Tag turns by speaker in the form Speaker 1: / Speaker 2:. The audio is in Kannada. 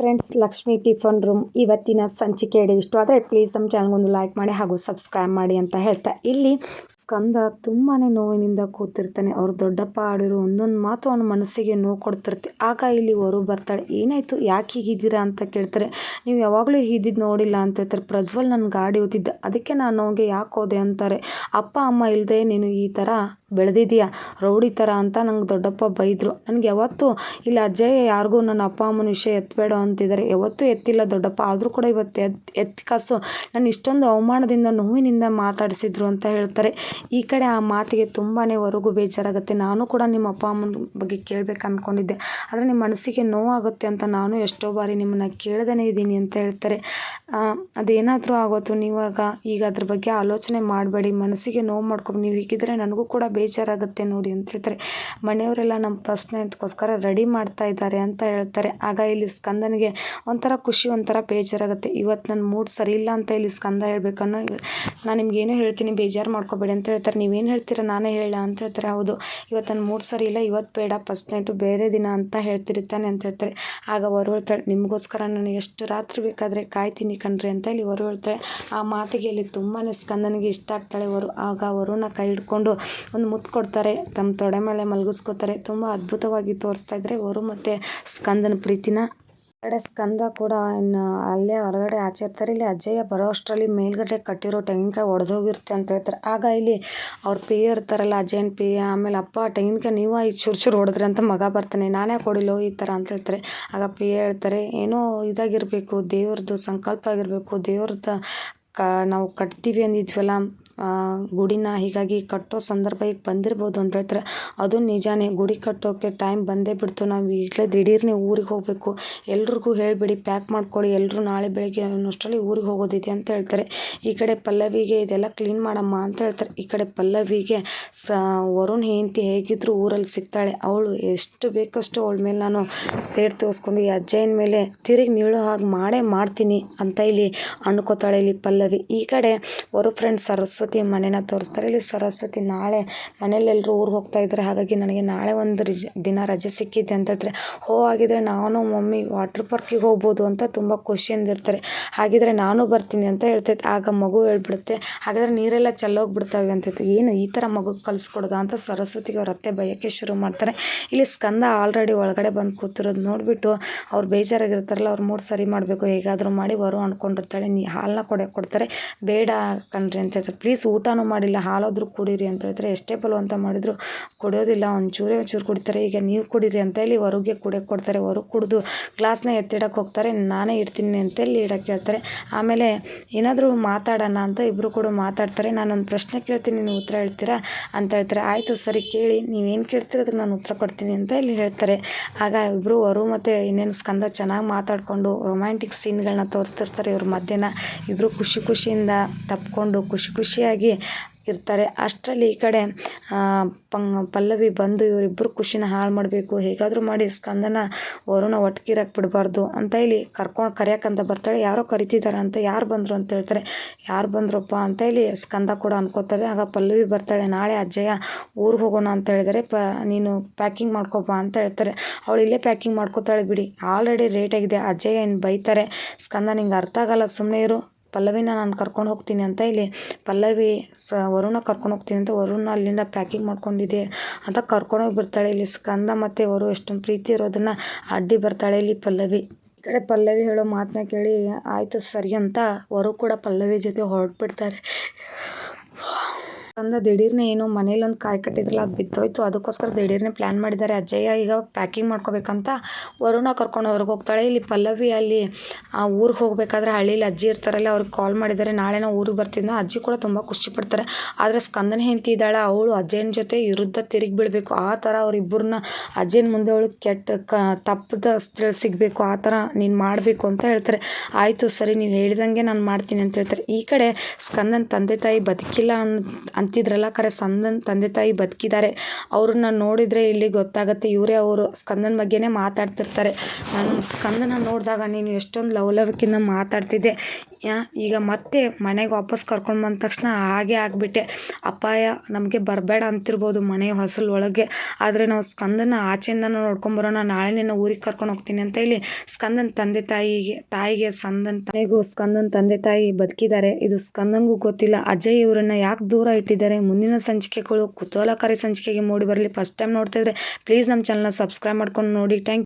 Speaker 1: ಫ್ರೆಂಡ್ಸ್ ಲಕ್ಷ್ಮಿ ಟಿಫನ್ ರೂಮ್ ಇವತ್ತಿನ ಸಂಚಿಕೆ ಹೇಳಿ ಇಷ್ಟು ಆದರೆ ಪ್ಲೀಸ್ ನಮ್ಮ ಚಾನಲ್ಗೊಂದು ಲೈಕ್ ಮಾಡಿ ಹಾಗೂ ಸಬ್ಸ್ಕ್ರೈಬ್ ಮಾಡಿ ಅಂತ ಹೇಳ್ತಾ ಇಲ್ಲಿ ಸ್ಕಂದ ತುಂಬಾ ನೋವಿನಿಂದ ಕೂತಿರ್ತಾನೆ. ಅವ್ರ ದೊಡ್ಡಪ್ಪ ಆಡಿರೋ ಒಂದೊಂದು ಮಾತು ಅವನ ಮನಸ್ಸಿಗೆ ನೋವು ಕೊಡ್ತಿರುತ್ತೆ. ಆಗ ಇಲ್ಲಿ ಹೊರ ಬರ್ತಾಳೆ. ಏನಾಯಿತು? ಯಾಕೆ ಹೀಗಿದ್ದೀರಾ ಅಂತ ಕೇಳ್ತಾರೆ. ನೀವು ಯಾವಾಗಲೂ ಹೀಗಿದ್ದು ನೋಡಿಲ್ಲ ಅಂತ ಹೇಳ್ತಾರೆ. ಪ್ರಜ್ವಲ್ ನನ್ನ ಗಾಡಿ ಓದಿದ್ದ ಅದಕ್ಕೆ ನಾನು ಅವನಿಗೆ ಯಾಕೆ ಹೋದೆ ಅಂತಾರೆ. ಅಪ್ಪ, ಅಮ್ಮ ಇಲ್ಲದೆ ನೀನು ಈ ಥರ ಬೆಳೆದಿದ್ದೀಯಾ? ರೌಡಿ ಥರ ಅಂತ ನಂಗೆ ದೊಡ್ಡಪ್ಪ ಬೈದರು. ನನಗೆ ಯಾವತ್ತೂ ಇಲ್ಲ, ಅಜ್ಜಯ್ಯ ಯಾರಿಗೂ ನನ್ನ ಅಪ್ಪ ಅಮ್ಮನ ವಿಷಯ ಎತ್ತಬೇಡ ಅಂತಿದ್ದಾರೆ. ಯಾವತ್ತೂ ಎತ್ತಿಲ್ಲ ದೊಡ್ಡಪ್ಪ, ಆದರೂ ಕೂಡ ಇವತ್ತು ಎತ್ ಎತ್ತಿ ಕಾಸು. ನಾನು ಇಷ್ಟೊಂದು ಅವಮಾನದಿಂದ, ನೋವಿನಿಂದ ಮಾತಾಡಿಸಿದ್ರು ಅಂತ ಹೇಳ್ತಾರೆ. ಈ ಕಡೆ ಆ ಮಾತಿಗೆ ತುಂಬಾ ಹೊರಗು ಬೇಜಾರಾಗುತ್ತೆ. ನಾನು ಕೂಡ ನಿಮ್ಮ ಅಪ್ಪ ಅಮ್ಮನ ಬಗ್ಗೆ ಕೇಳಬೇಕು ಅಂದ್ಕೊಂಡಿದ್ದೆ ಆದರೆ ನಿಮ್ಮ ಮನಸ್ಸಿಗೆ ನೋವಾಗುತ್ತೆ ಅಂತ ನಾನು ಎಷ್ಟೋ ಬಾರಿ ನಿಮ್ಮನ್ನು ಕೇಳ್ದೇ ಇದ್ದೀನಿ ಅಂತ ಹೇಳ್ತಾರೆ. ಅದೇನಾದರೂ ಆಗೋತು ನೀವಾಗ ಈಗ ಅದ್ರ ಬಗ್ಗೆ ಆಲೋಚನೆ ಮಾಡಬೇಡಿ. ಮನಸ್ಸಿಗೆ ನೋವು ಮಾಡ್ಕೊಂಡು ನೀವು ಹೀಗಿದ್ರೆ ನನಗೂ ಕೂಡ ಬೇಜಾರಾಗುತ್ತೆ ನೋಡಿ ಅಂತ ಹೇಳ್ತಾರೆ. ಮನೆಯವರೆಲ್ಲ ನಮ್ಮ ಫಸ್ಟ್ ನೈಟ್ಗೋಸ್ಕರ ರೆಡಿ ಮಾಡ್ತಾ ಇದ್ದಾರೆ ಅಂತ ಹೇಳ್ತಾರೆ. ಆಗ ಇಲ್ಲಿ ಸ್ಕಂದನಿಗೆ ಒಂಥರ ಖುಷಿ, ಒಂಥರ ಬೇಜಾರಾಗುತ್ತೆ. ಇವತ್ತು ನನ್ನ ಮೂಡ್ ಸರಿ ಇಲ್ಲ ಅಂತ ಇಲ್ಲಿ ಸ್ಕಂದ ಹೇಳ್ಬೇಕನ್ನೋ, ನಾನು ನಿಮ್ಗೇನು ಹೇಳ್ತೀನಿ, ಬೇಜಾರು ಮಾಡ್ಕೋಬೇಡಿ ಅಂತ ಹೇಳ್ತಾರೆ. ನೀವೇನು ಹೇಳ್ತೀರಾ, ನಾನೇ ಹೇಳ ಅಂತ ಹೇಳ್ತಾರೆ. ಹೌದು, ಇವತ್ತು ನನ್ನ ಮೂಡ್ ಸರಿ ಇಲ್ಲ, ಇವತ್ತು ಬೇಡ ಫಸ್ಟ್ ನೈಟು ಬೇರೆ ದಿನ ಅಂತ ಹೇಳ್ತಿರ್ತಾನೆ ಅಂತ ಹೇಳ್ತಾರೆ. ಆಗ ಹೊರ ಹೇಳ್ತಾಳೆ ನಿಮಗೋಸ್ಕರ ನಾನು ಎಷ್ಟು ರಾತ್ರಿ ಬೇಕಾದರೆ ಕಾಯ್ತೀನಿ ಕಣ್ರಿ ಅಂತ ಇಲ್ಲಿ ಹೊರ ಹೇಳ್ತಾಳೆ ಆ ಮಾತಿಗೆ ಇಲ್ಲಿ ತುಂಬಾ ಸ್ಕಂದನಿಗೆ ಇಷ್ಟ ಆಗ್ತಾಳೆ ಅವರು. ಆಗ ವರುಣ ಕೈ ಹಿಡ್ಕೊಂಡು ಒಂದು ಮುತ್ತು ಕೊಡ್ತಾರೆ ತಮ್ಮ ತೊಡೆ ಮೇಲೆ ಮಲಗಿಸ್ಕೋತಾರೆ. ತುಂಬ ಅದ್ಭುತವಾಗಿ ತೋರಿಸ್ತಾ ಇದ್ದಾರೆ ಅವರು ಮತ್ತು ಸ್ಕಂದನ ಪ್ರೀತಿನ. ಕಡೆ ಸ್ಕಂದ ಕೂಡ ಇನ್ನು ಅಲ್ಲೇ ಹೊರಗಡೆ ಆಚೆ ಇರ್ತಾರೆ ಇಲ್ಲಿ ಅಜ್ಜಯ್ಯ ಬರೋ ಅಷ್ಟರಲ್ಲಿ ಮೇಲ್ಗಡೆ ಕಟ್ಟಿರೋ ತೆಂಗಿನಕಾಯಿ ಒಡೆದೋಗಿರುತ್ತೆ ಅಂತ ಹೇಳ್ತಾರೆ. ಆಗ ಇಲ್ಲಿ ಅವ್ರ ಪಿಯ ಇರ್ತಾರಲ್ಲ ಅಜ್ಜಯ್ಯನ ಪಿಯ ಆಮೇಲೆ ಅಪ್ಪ, ತೆಂಗಿನಕಾಯಿ ನೀವು ಈ ಚೂರು ಚೂರು ಹೊಡೆದ್ರಿ ಅಂತ ಮಗ ಬರ್ತಾನೆ. ನಾನೇ ಕೊಡಿಲೋ ಈ ಥರ ಅಂತ ಹೇಳ್ತಾರೆ. ಆಗ ಪಿಯ ಹೇಳ್ತಾರೆ, ಏನೋ ಇದಾಗಿರಬೇಕು, ದೇವ್ರದ್ದು ಸಂಕಲ್ಪ ಆಗಿರಬೇಕು ದೇವ್ರದ್ದು ಕ ನಾವು ಕಟ್ತೀವಿ ಅಂದಿದ್ವಲ್ಲ ಗುಡಿನ ಹೀಗಾಗಿ ಕಟ್ಟೋ ಸಂದರ್ಭ ಈಗ ಬಂದಿರ್ಬೋದು ಅಂತ ಹೇಳ್ತಾರೆ. ಅದು ನಿಜಾನೇ ಗುಡಿ ಕಟ್ಟೋಕ್ಕೆ ಟೈಮ್ ಬಂದೇ ಬಿಡ್ತು. ನಾವು ಈಗಲೇ ದಿಢೀರ್ನೇ ಊರಿಗೆ ಹೋಗಬೇಕು. ಎಲ್ರಿಗೂ ಹೇಳಿಬಿಡಿ ಪ್ಯಾಕ್ ಮಾಡ್ಕೊಳ್ಳಿ. ಎಲ್ಲರೂ ನಾಳೆ ಬೆಳಗ್ಗೆ ಅನ್ನೋಷ್ಟರಲ್ಲಿ ಊರಿಗೆ ಹೋಗೋದಿದೆ ಅಂತ ಹೇಳ್ತಾರೆ. ಈ ಕಡೆ ಪಲ್ಲವಿಗೆ ಇದೆಲ್ಲ ಕ್ಲೀನ್ ಮಾಡಮ್ಮ ಅಂತ ಹೇಳ್ತಾರೆ. ಈ ಕಡೆ ಪಲ್ಲವಿಗೆ ಸ, ವರುಣ್ ಹೆಂಡತಿ ಹೇಗಿದ್ರು ಊರಲ್ಲಿ ಸಿಗ್ತಾಳೆ. ಅವಳು ಎಷ್ಟು ಬೇಕಷ್ಟು ಅವಳ ಮೇಲೆ ನಾನು ಸೇಡ್ ತೋರಿಸ್ಕೊಂಡು ಈ ಅಜ್ಜಯ್ಯನ ಮೇಲೆ ತಿರುಗಿ ನೀಳೋ ಹಾಗೆ ಮಾಡೇ ಮಾಡ್ತೀನಿ ಅಂತ ಇಲ್ಲಿ ಅನ್ಕೋತಾಳೆ ಇಲ್ಲಿ ಪಲ್ಲವಿ. ಈ ಕಡೆ ವರು ಫ್ರೆಂಡ್ ಸರಸ್ವತಿ ಸರಸ್ವತಿ ಮನೇನ ತೋರಿಸ್ತಾರೆ. ಇಲ್ಲಿ ಸರಸ್ವತಿ ನಾಳೆ ಮನೇಲೆಲ್ಲರೂ ಊರಿಗೆ ಹೋಗ್ತಾ ಇದ್ದಾರೆ ಹಾಗಾಗಿ ನನಗೆ ನಾಳೆ ಒಂದು ರಿಜ್, ದಿನ ರಜೆ ಸಿಕ್ಕಿದೆ ಅಂತ ಹೇಳ್ತಾರೆ. ಹೋ, ಹಾಗಿದ್ರೆ ನಾನು ಮಮ್ಮಿ ವಾಟ್ರ್ ಪಾರ್ಕಿಗೆ ಹೋಗ್ಬೋದು ಅಂತ ತುಂಬ ಖುಷಿಯಿಂದ ಇರ್ತಾರೆ. ಹಾಗಿದ್ರೆ ನಾನು ಬರ್ತೀನಿ ಅಂತ ಹೇಳ್ತೈತೆ. ಆಗ ಮಗು ಹೇಳ್ಬಿಡುತ್ತೆ. ಹಾಗಾದರೆ ನೀರೆಲ್ಲ ಚೆಲ್ಲೋಗ್ಬಿಡ್ತಾವೆ ಅಂತೈತೆ ಏನು ಈ ಥರ ಮಗು ಕಲಿಸ್ಕೊಡೋದು ಅಂತ ಸರಸ್ವತಿಗೆ ಅವ್ರ ಅತ್ತೆ ಬಯಕೆ ಶುರು ಮಾಡ್ತಾರೆ. ಇಲ್ಲಿ ಸ್ಕಂದ ಆಲ್ರೆಡಿ ಒಳಗಡೆ ಬಂದು ಕೂತಿರೋದು ನೋಡಿಬಿಟ್ಟು ಅವ್ರು ಬೇಜಾರಾಗಿರ್ತಾರಲ್ಲ, ಅವ್ರು ಮೂರು ಸರಿ ಮಾಡಬೇಕು, ಹೇಗಾದರೂ ಮಾಡಿ, ಬರು ಅಂದ್ಕೊಂಡಿರ್ತಾಳೆ ನೀ ಹಾಲನ್ನ ಕೊಡೋಕೆ ಕೊಡ್ತಾರೆ. ಬೇಡ ಕಣ್ರಿ ಅಂತ ಹೇಳ್ತಾರೆ. ಪ್ಲೀಸ್ ಊಟನೂ ಮಾಡಿಲ್ಲ, ಹಾಲಾದರೂ ಕುಡೀರಿ ಅಂತ ಹೇಳ್ತಾರೆ ಎಷ್ಟೇ ಬಲವಂತ ಮಾಡಿದ್ರು ಕೊಡೋದಿಲ್ಲ ಒಂಚೂರೇ ಒಂಚೂರು ಕುಡಿತಾರೆ. ಈಗ ನೀವು ಕುಡೀರಿ ಅಂತ ಹೇಳಿ ಹೊರಗೆ ಕುಡಿಯೋಕೆ ಕೊಡ್ತಾರೆ. ಹೊರಗೆ ಕುಡಿದು ಗ್ಲಾಸ್ನ ಎತ್ತಿಡಕ್ಕೆ ಹೋಗ್ತಾರೆ. ನಾನೇ ಇಡ್ತೀನಿ ಅಂತೇಳಿ ಇಡಕ್ಕೆ ಹೇಳ್ತಾರೆ. ಆಮೇಲೆ ಏನಾದರೂ ಮಾತಾಡೋಣ ಅಂತ ಇಬ್ಬರು ಕೂಡ ಮಾತಾಡ್ತಾರೆ. ನಾನೊಂದು ಪ್ರಶ್ನೆ ಕೇಳ್ತೀನಿ, ನೀವು ಉತ್ತರ ಹೇಳ್ತೀರಾ ಅಂತ ಹೇಳ್ತಾರೆ. ಆಯಿತು, ಸರಿ, ಕೇಳಿ. ನೀವೇನು ಕೇಳ್ತೀರ ಅದಕ್ಕೆ ನಾನು ಉತ್ತರ ಕೊಡ್ತೀನಿ ಅಂತ ಇಲ್ಲಿ ಹೇಳ್ತಾರೆ. ಆಗ ಇಬ್ಬರು ವರು ಮತ್ತು ಇನ್ನೇನು ಸ್ಕಂದ ಚೆನ್ನಾಗಿ ಮಾತಾಡಿಕೊಂಡು ರೊಮ್ಯಾಂಟಿಕ್ ಸೀನ್ಗಳನ್ನ ತೋರಿಸ್ತಿರ್ತಾರೆ. ಇವ್ರ ಮಧ್ಯಾಹ್ನ ಇಬ್ಬರು ಖುಷಿ ಖುಷಿಯಿಂದ ತಪ್ಪಿಕೊಂಡು ಖುಷಿ ಖುಷಿ ಖುಷಿಯಾಗಿ ಇರ್ತಾರೆ. ಅಷ್ಟರಲ್ಲಿ ಈ ಕಡೆ ಪಂಗ್ ಪಲ್ಲವಿ ಬಂದು ಇವರಿಬ್ಬರು ಖುಷಿನ ಹಾಳು ಮಾಡಬೇಕು. ಹೇಗಾದರೂ ಮಾಡಿ ಸ್ಕಂದನ ವರುಣ ಒಟ್ಗಿರಕ್ಕೆ ಬಿಡಬಾರ್ದು ಅಂತ ಹೇಳಿ ಕರ್ಕೊಂಡು ಕರೆಯೋಕ್ಕಂತ ಬರ್ತಾಳೆ. ಯಾರೋ ಕರಿತಿದ್ದಾರೆ ಅಂತ ಯಾರು ಬಂದರು ಅಂತ ಹೇಳ್ತಾರೆ. ಯಾರು ಬಂದ್ರಪ್ಪ ಅಂತ ಹೇಳಿ ಸ್ಕಂದ ಕೂಡ ಅನ್ಕೋತಾರೆ. ಆಗ ಪಲ್ಲವಿ ಬರ್ತಾಳೆ. ನಾಳೆ ಅಜ್ಜಯ್ಯ ಊರಿಗೆ ಹೋಗೋಣ ಅಂತ ಹೇಳಿದರೆ ಪ, ನೀನು ಪ್ಯಾಕಿಂಗ್ ಮಾಡ್ಕೊಪ್ಪ ಅಂತ ಹೇಳ್ತಾರೆ. ಅವಳು ಇಲ್ಲೇ ಪ್ಯಾಕಿಂಗ್ ಮಾಡ್ಕೋತಾಳೆ ಬಿಡಿ. ಆಲ್ರೆಡಿ ರೇಟ್ ಆಗಿದೆ. ಅಜ್ಜಯ್ಯ ಇನ್ನು ಬೈತಾರೆ? ಸ್ಕಂದ ನಿಂಗೆ ಅರ್ಥ ಆಗಲ್ಲ. ಸುಮ್ಮನೆ ಇರು. ಪಲ್ಲವಿನ ನಾನು ಕರ್ಕೊಂಡು ಹೋಗ್ತೀನಿ ಅಂತ ಇಲ್ಲಿ ಪಲ್ಲವಿ ಸ ವರುಣ ಕರ್ಕೊಂಡು ಹೋಗ್ತೀನಿ ಅಂತ ವರುಣ ಅಲ್ಲಿಂದ ಪ್ಯಾಕಿಂಗ್ ಮಾಡ್ಕೊಂಡಿದೆ ಅಂತ ಕರ್ಕೊಂಡೋಗಿ ಬಿಡ್ತಾಳೆ ಇಲ್ಲಿ ಸ್ಕಂದ ಮತ್ತು ವರು ಎಷ್ಟು ಪ್ರೀತಿ ಇರೋದನ್ನು ಅಡ್ಡಿ ಬರ್ತಾಳೆ ಇಲ್ಲಿ ಪಲ್ಲವಿ. ಈ ಕಡೆ ಪಲ್ಲವಿ ಹೇಳೋ ಮಾತನ್ನ ಕೇಳಿ, ಆಯಿತು ಸರಿ ಅಂತ ವರು ಕೂಡ ಪಲ್ಲವಿ ಜೊತೆ ಹೊರಟ್ಬಿಡ್ತಾರೆ ದಿಢೀರ್ನೆ ಏನೋ ಮನೇಲಿ ಒಂದು ಕಾಯಿ ಕಟ್ಟಿದ್ರಲ್ಲ, ಅದು ಬಿದ್ದೋಯ್ತು. ಅದಕ್ಕೋಸ್ಕರ ದಿಢೀರ್ನೆ ಪ್ಲ್ಯಾನ್ ಮಾಡಿದ್ದಾರೆ ಅಜ್ಜಯ್ಯ ಈಗ ಪ್ಯಾಕಿಂಗ್ ಮಾಡ್ಕೋಬೇಕಂತ ವರುಣ ಕರ್ಕೊಂಡು ಹೊರಗೆ ಹೋಗ್ತಾಳೆ. ಇಲ್ಲಿ ಪಲ್ಲವಿ ಅಲ್ಲಿ, ಆ ಊರಿಗೆ ಹೋಗಬೇಕಾದ್ರೆ ಹಳ್ಳಿಲಿ ಅಜ್ಜಿ ಇರ್ತಾರಲ್ಲ, ಅವ್ರಿಗೆ ಕಾಲ್ ಮಾಡಿದ್ದಾರೆ ನಾಳೆ ನಾವು ಊರಿಗೆ ಬರ್ತಿದ್ದ ಅಜ್ಜಿ ಕೂಡ ತುಂಬ ಖುಷಿ ಪಡ್ತಾರೆ. ಆದರೆ ಸ್ಕಂದನ ಹೆಂಡತಿ ಇದ್ದಾಳೆ, ಅವಳು ಅಜ್ಜನ ಜೊತೆ ವಿರುದ್ಧ ತಿರುಗಿ ಬೀಳಬೇಕು ಆ ಥರ ಅವರಿಬ್ಬರನ್ನ ಅಜ್ಜನ ಮುಂದೆ ಅವಳು ಕೆಟ್ಟ ಕ, ತಪ್ಪದ ಸಿಗಬೇಕು. ಆ ಥರ ನೀನು ಮಾಡಬೇಕು ಅಂತ ಹೇಳ್ತಾರೆ. ಆಯಿತು, ಸರಿ, ನೀವು ಹೇಳಿದಂಗೆ ನಾನು ಮಾಡ್ತೀನಿ ಅಂತ ಹೇಳ್ತಾರೆ. ಈ ಕಡೆ ಸ್ಕಂದನ ತಂದೆ ತಾಯಿ ಬದುಕಿಲ್ಲ ಅನ್ ಅಂತಿದ್ರಲ್ಲ ಖರೆ ಸ್ಕಂದನ್ ತಂದೆ ತಾಯಿ ಬದುಕಿದ್ದಾರೆ ಅವ್ರನ್ನ ನೋಡಿದರೆ ಇಲ್ಲಿ ಗೊತ್ತಾಗುತ್ತೆ, ಇವರೇ ಅವರು ಸ್ಕಂದನ ಬಗ್ಗೆನೇ ಮಾತಾಡ್ತಿರ್ತಾರೆ. ನಾನು ಸ್ಕಂದನ ನೋಡಿದಾಗ ನೀನು ಎಷ್ಟೊಂದು ಲವಲವಿಕೆಯಿಂದ ಮಾತಾಡ್ತಿದ್ದೆ. ಈಗ ಮತ್ತೆ ಮನೆಗೆ ವಾಪಸ್ ಕರ್ಕೊಂಡು ಬಂದ ತಕ್ಷಣ ಹಾಗೆ ಆಗಿಬಿಟ್ಟೆ. ಅಪಾಯ, ನಮಗೆ ಬರಬೇಡ ಅಂತಿರ್ಬೋದು ಮನೆ ಹೊಸಲು ಒಳಗೆ ಆದರೆ ನಾವು ಸ್ಕಂದನ ಆಚೆಯಿಂದ ನೋಡ್ಕೊಂಬರೋಣ ನಾಳೆ ನಿನ್ನ ಊರಿಗೆ ಕರ್ಕೊಂಡು ಹೋಗ್ತೀನಿ ಅಂತ ಹೇಳಿ ಸ್ಕಂದನ ತಂದೆ ತಾಯಿಗೆ ತಾಯಿಗೆ ಸ್ಕಂದನ್ ತಾಯಿಗೂ, ಸ್ಕಂದನ ತಂದೆ ತಾಯಿ ಬದುಕಿದ್ದಾರೆ. ಇದು ಸ್ಕಂದನ್ಗೂ ಗೊತ್ತಿಲ್ಲ. ಅಜಯ್ ಇವರನ್ನು ಯಾಕೆ ದೂರ ಇಟ್ಟಿದ್ದಾರೆ? ಮುಂದಿನ ಸಂಚಿಕೆಗಳು ಕುತೂಹಲಕಾರಿ ಸಂಚಿಕೆಗೆ ಮೂಡಿ ಬರಲಿ. ಫಸ್ಟ್ ಟೈಮ್ ನೋಡ್ತಿದ್ರೆ ಪ್ಲೀಸ್ ನಮ್ಮ ಚಾನಲ್ನ ಸಬ್ಸ್ಕ್ರೈಬ್ ಮಾಡ್ಕೊಂಡು ನೋಡಿ. ಥ್ಯಾಂಕ್